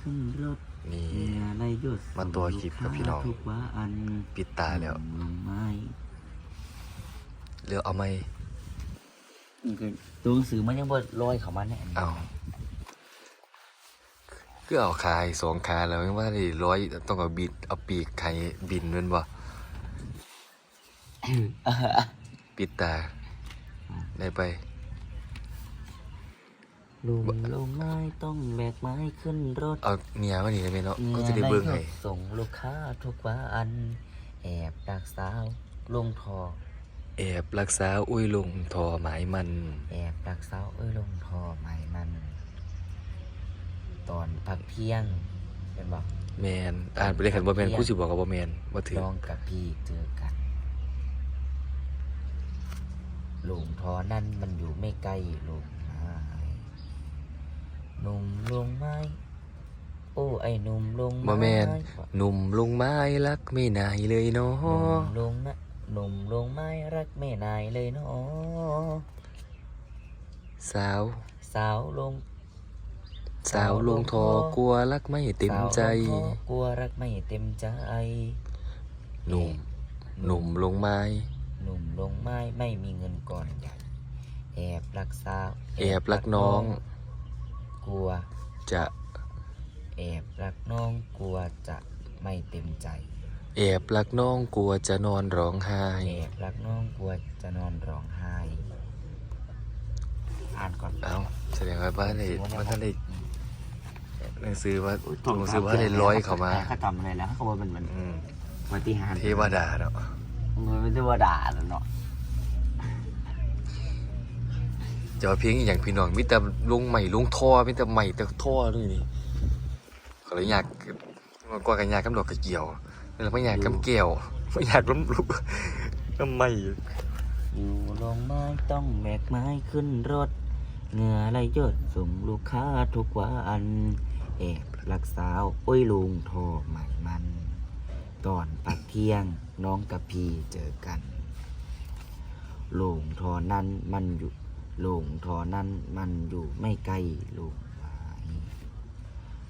ขึ้นรถนี่เมียไรหยดมาตัวคลิปกับพี่น้องทุกว่าอันปิดตาแล้วลงไม้เลือกเอาไหมนี่คือตัวหนังสือมันยังบ่ลอยเข้ามาเนี่ยเอาคือเอาคายสองคาแล้วยังว่าได้ร้อยต้องเอาบิดเอาปีกไข่บินนั่นบ่ปิดตาได้ไป ลุงลงไม้ต้องแบกไม้ขึ้นรถเอาเมียมานี่ได้ไหมเนาะเมีก็ยจะได้ไรเบิ่งหยให้ดส่งลูกค้าทุกว่าอันแอบดักสาวลงทอ แอบรักษาอุ้ยลงทอหมายมัน แอบดักสาวเอ้ยลงทอใหม่มัน ตอนพักเที่ยงเป็นบอกแมนอ่านไปได้ขันบ่แมนกูสิบอกกับบ่แมนบ่ถือน้องกับพี่เจอกันหลุมทอนั่นมันอยู่ไม่ไกลหลุมไม้ หนุ่มลงไม้ โอ้ไอ้หนุ่มลงไม้บ่แมนหนุ่มลงไม้รักไม่นายเลยเนาหนุ่มะลงนะหนุ่มลงไม้รักแม่นายเลยเนาะสาว สาวลง สาวลงทอกลัวรักไม่เต็มใจ สาวลงทอกลัวรักไม่เต็มใจ หนุ่ม หนุ่มลงไม้ หนุ่มลงไม้ไม่มีเงินก่อนใหญ่แอบรักสาว แอบรักน้อง กลัว จะแอบรักน้องกลัวจะไม่เต็มใจ แอบรักน้องกลัวจะนอนร้องไห้ แอบรักน้องกลัวจะนอนร้องไห้ อ่านก่อนเอาแสดงว่าบ้านได้บ้านท่านได้หนังสือว่าอุ๊ยหนังสือว่าได้ร้อยเข้ามาเขาทำอะไรแล้วเขาบอกมันมันอืมปฏิหารย์เทวดาเนาะมันเป็นเทวดาแล้วเนาะ จะว่าเพียงอย่างพี่น้องมิแต่ลงใหม่ลงท่อมิแต่ใหม่แต่ท่อเลยนี่ก็เลยอยากกว่ากันยากกำดอกกระเกี่ยวแล้วไม่อยากกำเกี่ยวไม่อยากล้มลุกทำไมอยู่ลงไม้ต้องแบกไม้ขึ้นรถเหงื่อไหลหยดส่งลูกค้าทุกวันแอบรักสาวอ้ยลุงโทรใหม่มัน ตอนพักเที่ยงน้องกับพีเจอกันโลงทอนั้นมันอยู่ โลงทอนั้นมันอยู่ไม่ไกลโลงไม้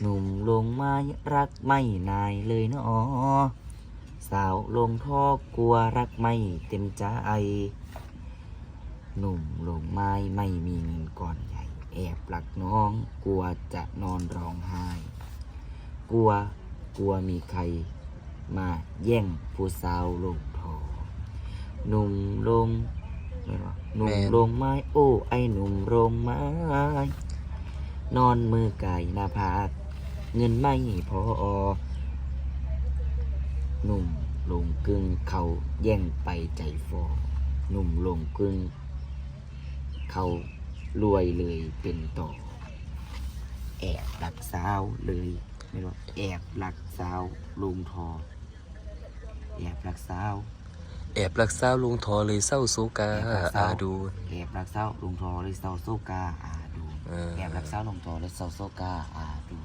หนุ่มลงไม้รักไม่นายเลยเนาะสาวลงท่อกลัวรักไม่เต็มใจหนุ่มลงไม้ไม่มีเงินก่อนใหญ่ แอบหลักน้อง กลัวจะนอนร้องไห้ กลัวกลัวมีใคร มาแย่งผู้สาวลงทอหนุ่มลง ไม่หรอหนุ่มแม่นลงไม้โอ้ไอหนุ่มลงไม้ นอนมือไก่หน้าผากเงินไม่พอหนุ่มลงกึ่งเขาแย่งไปใจฟอหนุ่มลงกึ่งเขารวยเลยเป็นต่อ แอบรักสาวเลยไม่รู้แอบรักสาวลุงทอ แอบรักสาว แอบรักษาลุงทอเลยเศร้าโศกาแอบรักษาอาดูแอบรักสาวลุงทอเลยเศร้าโซกาอาดูเออแอบรักสาวลุงทอเลยเศร้าโซกาอาดู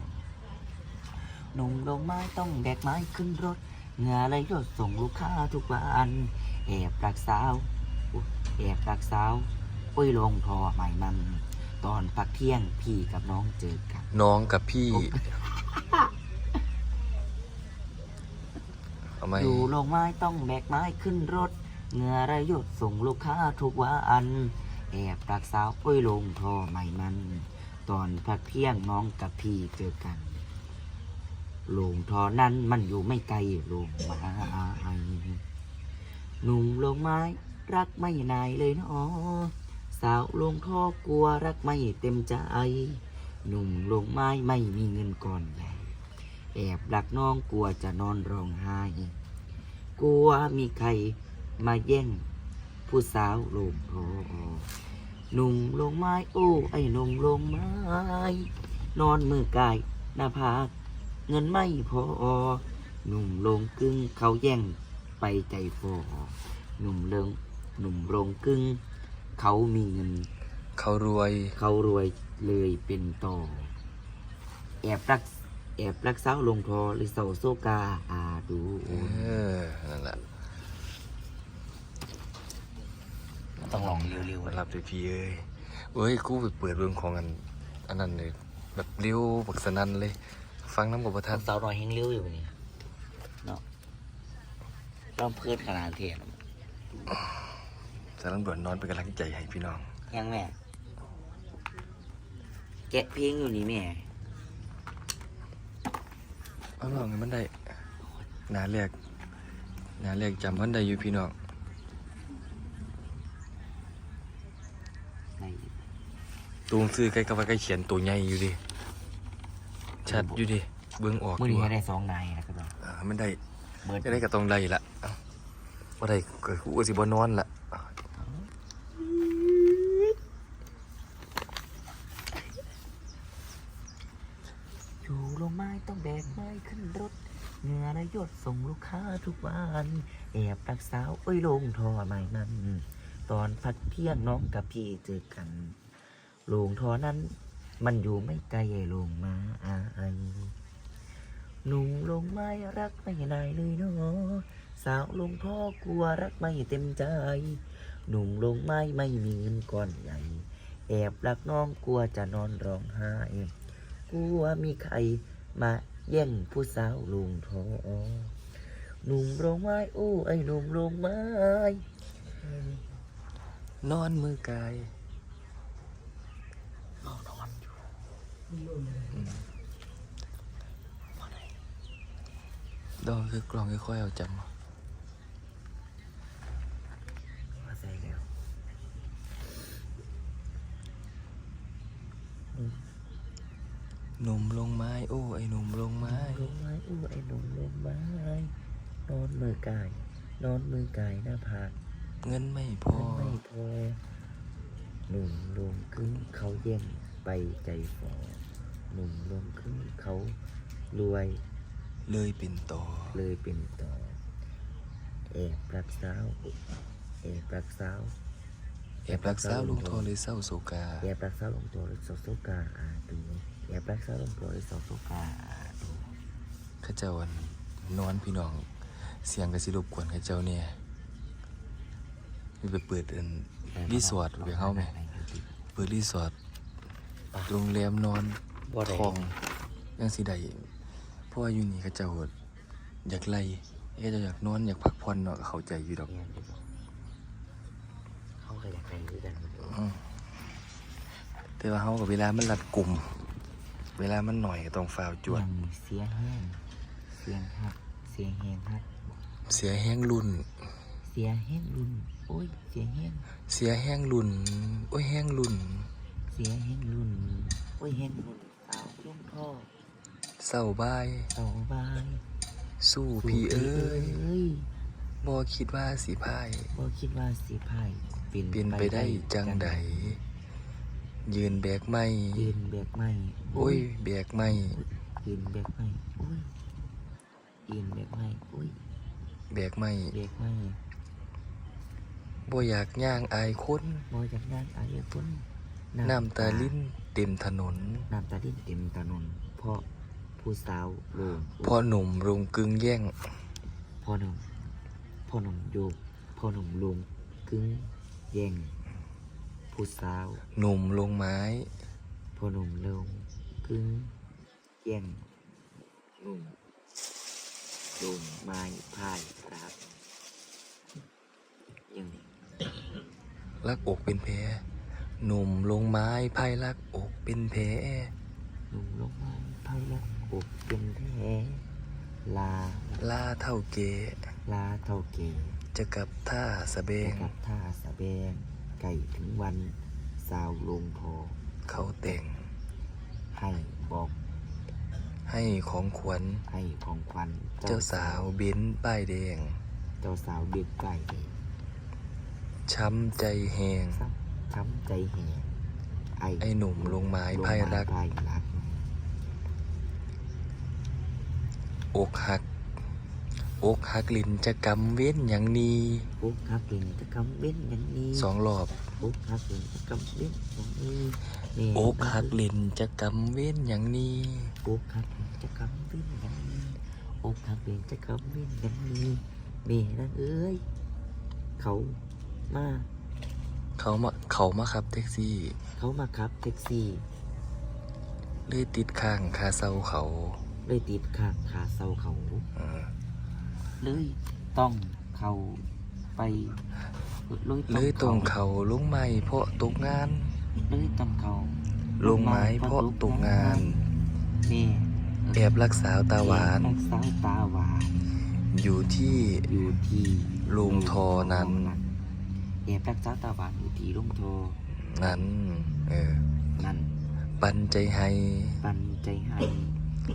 หนุ่มลงไม้ต้องแบกไม้ขึ้นรถเหงื่อไหลรถส่งลูกค้าทุกวันแอบรักสาวอุ๊ยแอบรักสาวอุ้ยลงทอใหม่มัน ตอนพักเที่ยงพี่กับน้องเจอกัน น้องกับพี่ เอาไหมอยู่ลงไม้ต้องแบกไม้ขึ้นรถเหงื่อไหลหยดส่งลูกค้าทุกวันแอบรักสาวอุ้ยลงทอใหม่มัน ตอนพักเที่ยงน้องกับพี่เจอกันลงทอนั้นมันอยู่ไม่ไกลลงไม้หนุ่มลงไม้รักไม่นายเลยเนาะสาวลงท่อกลัวรักไม่เต็มใจ หนุ่มลงไม้ไม่มีเงินก่อนใหญ่ แอบรักน้องกลัวจะนอนร้องไห้ กลัวมีใครมาแย่ง ผู้สาวลงทอหนุ่มลงไม้โอ้ไอ้หนุ่มลงไม้ นอนมือกายหน้าผากเงินไม่พอ หนุ่มลงกึ่งเขาแย่งไปใจฟอหนุ่มเลิงหนุ่มลงกึ่งเขามีเงิน เขารวย เขารวยเลยเป็นต่อ แอบรัก แอบรักสาวลงทอหรือเสาโซกาอาดูเออนั่นแหละต้องลองเร็วมารับด้วยพี่เอ้ยเอ้ยกูไปเปิดเรื่องของอันอันนั้นเลยแบบเลี้ยวบักสนันเลย ฟังน้ำกับประทัทานงสาวหน่อยแห้งเลี้ยวอยู่นี่เนาะร้องเพื่อนขนาดเทียนสารตำรวจนอนเป็นกำลังใจให้พี่น้องยังแม่แกะเพลงอยู่นี่แม่ เอาลองให้มันได้หนาแรกหนาแรกจำมันได้อยู่พี่น้องในตูงซื้อใกล้กับว่าใกล้เขียนตัวใหญ่อยู่ดิชัดอยู่ดิเบื้องออกมืออยู่นี้ให้อะได้สองนายนะครับผมอ่ามันได้เบิร์ด จะได้กับตรงใดละเอ้าว่าได้เกิดกูสิบนอนละ อยู่ลง ไม้ต้องแบกไม้ขึ้นรถเหงื่อระยดส่งลูกค้าทุกวันแอบรักสาวเอ้ยลงท่อใหม่นั้น ตอนพักเที่ยงน้องกับพี่เจอกันโรงท่อนั้น มันอยู่ไม่ไกลลงมาอายหนุ่มลงไม้รักไม่นายเลยเนาะสาวลงท่อกลัวรักไม่เต็มใจ หนุ่มลงไม้ไม่มีเงินก้อนใหญ่ แอบรักน้องกลัวจะนอนร้องไห้กลัวมีใคร มาแย่งผู้สาวลุงท่อหนุ่มลงไม้โอ้ไอ้หนุ่มลงไม้ นอนมือกายเอานอนอยู่ดอกคือกลองค่อยๆเอาจำเอา เข้าใจแล้ว หนุ่มลงไม้ โอ้ ไอ้หนุ่มลงไม้ ลง ไม้อู้ไอ้หนุ่มลงไม้นอนมือกายนอนมือกายหน้าผากเงินไม่พอมันไม่พอหนุ่มลงครึ่งเขาแย่งไปใจฟอหนุ่มลงครึ่งเขารวย เลยเป็นต่อเลยเป็นต่อแอบรักสาวแอบรักสาวแอบรักสาวลุงทอเลยเศร้าโศกาแอบรักสาวลงตัวเลยสาวโซกาอาดูแอบรักสาวลงตัวเลยสาวโซกาอาดู ข้าเจ้าวันนอนพี่น้อง เสียงกระสิรบกวนข้าเจ้าเนี่ยมีไปเปิดอันรีสอร์ทไปเข้าไหมเปิดรีสอร์ทโรงแรมนอนบ่ได้ทองยังสิได้เพราะว่าอยู่นี่ข้าเจ้าอยากไล่ข้าเจ้าอยากนอนอยากพักผ่อนเนาะก็เข้าใจอยู่ดอกเนี่ยเขาก็อยากไปด้วยกันอืมแต่ว่าเขากับเวลามันรัดกลุ่ม เวลามันหน่อยก็ต้องฟาวจวดยังเสียแห้ง เสียงฮักเสียงแห้งฮักเสียแห้งรุ่น เสียแห้งรุนโอ้ยเสียแห้งเสียแห้งรุ่น โอ้ยแห้งรุ่น เสียแห้งรุนโอ้ยแห้งรุนสาวลุ่มท่อเศร้าบาย เสาบายสู้พี่เอ้ยเอ้ยบ่คิดว่าสิพาย บ่คิดว่าสิพายเป็นเป็นไปได้จังใด ยืนแบกไม่ ยืนแบกไม้โอ้ย แบกไม่ ยืนแบกไม้โอ้ย ยืนแบกไม้โอ้ยแบกไม่แบกไม้บ่อยากย่างอายคนบ่จากนั้นอายคนน้ำตาลิ้นเต็มถนนน้ำตาลิ้นเต็มถนนเพราะผู้สาวโลงพ่อหนุ่มรุงกึงแย่ง พ่อหนุ่มพ่อหนุ่มโยกพ่อหนุ่มลงกึ้งแย่งผู้สาวหนุ่มลงไม้ พ่อหนุ่มลงกึ้งแย่งหนุ่ม ลงไม้พายรักยังไงลักอกเป็นแผลหนุ่มลงไม้พายลักอกเป็นแผลหนุ่มลงไม้พายรักอกเป็นแท้ลาลาเท่าเกลาเท่าเกจะกลับท่าสะเบไปงกับท่าสะแบงไก่ถึงวันสาวลงพอเขาแต่งให้บอก ให้ของขวัญให้ของขวัญเจ้าสาวเบ้นป้ายแดง เจ้าสาวเด็กไก่ช้ำใจแหงซ้ำช้ำใจแห่ไอ้ไอ้หนุ่มลงไม้ลงพายรักพายรัก อกหัก อกหักลินจะกำเว้นอย่างนี้ปุ๊กฮักเล่นจะกำเบ้นอย่างนี้สองรอบปุ๊กฮักเล่นจะกำเบ้นอย่างนี้ นี่อกหักลินจะกำเว้นอย่างนี้ปุ๊กฮักเล่นจะกำเบ้นอย่างนี้อกฮักเล่นจะกำเบ้นอย่างนี้เมนั่นเอ้ยเขามาเขามาเขามาขับแท็กซี่ เขามาขับแท็กซี่ เลยติดข้างคาเซาเขา เลยติดขาขาเสาเขาเออเลยต้องเขาไปเลยเลยตรงเขาลงไม้เพราะตกงาน เลยต้องเขาลงไม้เพราะตกงาน นี่แอบรักสาวตาหวาน รักสาวตาหวาน อยู่ที่อยู่ที่โรงทอนั้นแอบรักสาวตาหวานอยู่ที่ลุงโทอนั้น เออ นั่น ปันใจให้ ปันใจให้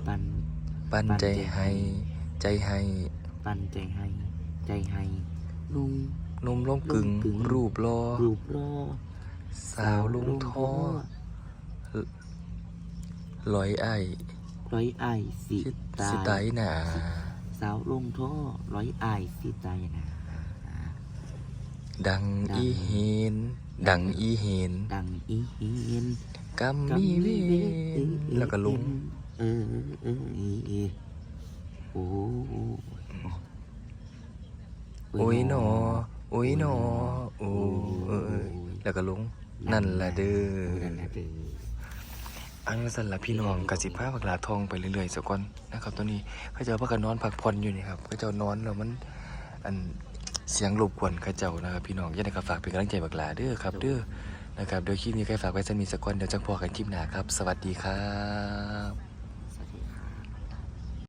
ปัน ปันใจให้ ใจให้ ปันใจให้ ใจให้ ลุงนมล้มกึ่งลงกึ่งรูปรอรูปรอ สาวลุงท้อลอยไอร้อยไอายสิสิตาสิตายยหนาสาวลงท่อร้อยไอายสิตายนะดังดังอีเห็นดังอีเห็นดังอีเห็นกำมีเวนแล้วก็ลุงเออเออเออเออโอ้โอ้ยหนอโอ้ยหนอโอ้เออเออแล้วก็ลุง นั่นละเด้อนั่นละเด้ออันนั้นสันละพี่น้องกสิพ้าผักหลาทองไปเรื่อยๆสักก่อนนะครับตอนนี้เขาเจ้าพักกันนอนพักผ่อนอยู่นี่ครับเขาเจ้านอนแล้วมันอันเสียงรบกวนเขาเจ้านะครับพี่น้องอยังไงก็ฝากเป็นกำลังใจบักหลาเด้อครับเด้อนะครับเดี๋ยวคลิปนี้ใครฝากไว้สมีสักก่อนเดี๋ยวจังพอกันคลิปหน้าครับ สวัสดีครับ